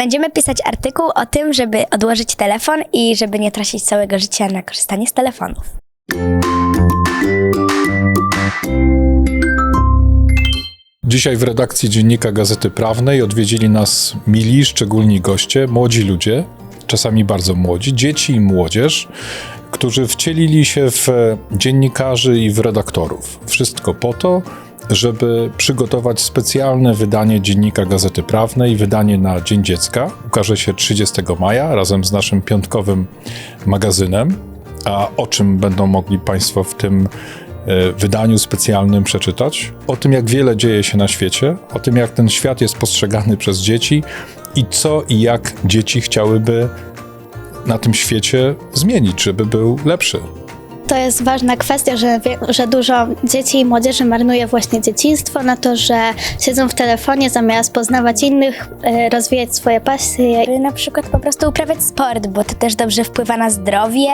Będziemy pisać artykuł o tym, żeby odłożyć telefon i żeby nie tracić całego życia na korzystanie z telefonów. Dzisiaj w redakcji Dziennika Gazety Prawnej odwiedzili nas mili, szczególni goście, młodzi ludzie, czasami bardzo młodzi, dzieci i młodzież, którzy wcielili się w dziennikarzy i w redaktorów. Wszystko po to, żeby przygotować specjalne wydanie Dziennika Gazety Prawnej, wydanie na Dzień Dziecka. Ukaże się 30 maja razem z naszym piątkowym magazynem. A o czym będą mogli Państwo w tym e, wydaniu specjalnym przeczytać? O tym, jak wiele dzieje się na świecie, o tym, jak ten świat jest postrzegany przez dzieci i co i jak dzieci chciałyby na tym świecie zmienić, żeby był lepszy. To jest ważna kwestia, że, że dużo dzieci i młodzieży marnuje właśnie dzieciństwo na to, że siedzą w telefonie zamiast poznawać innych, e, rozwijać swoje pasje. Na przykład po prostu uprawiać sport, bo to też dobrze wpływa na zdrowie.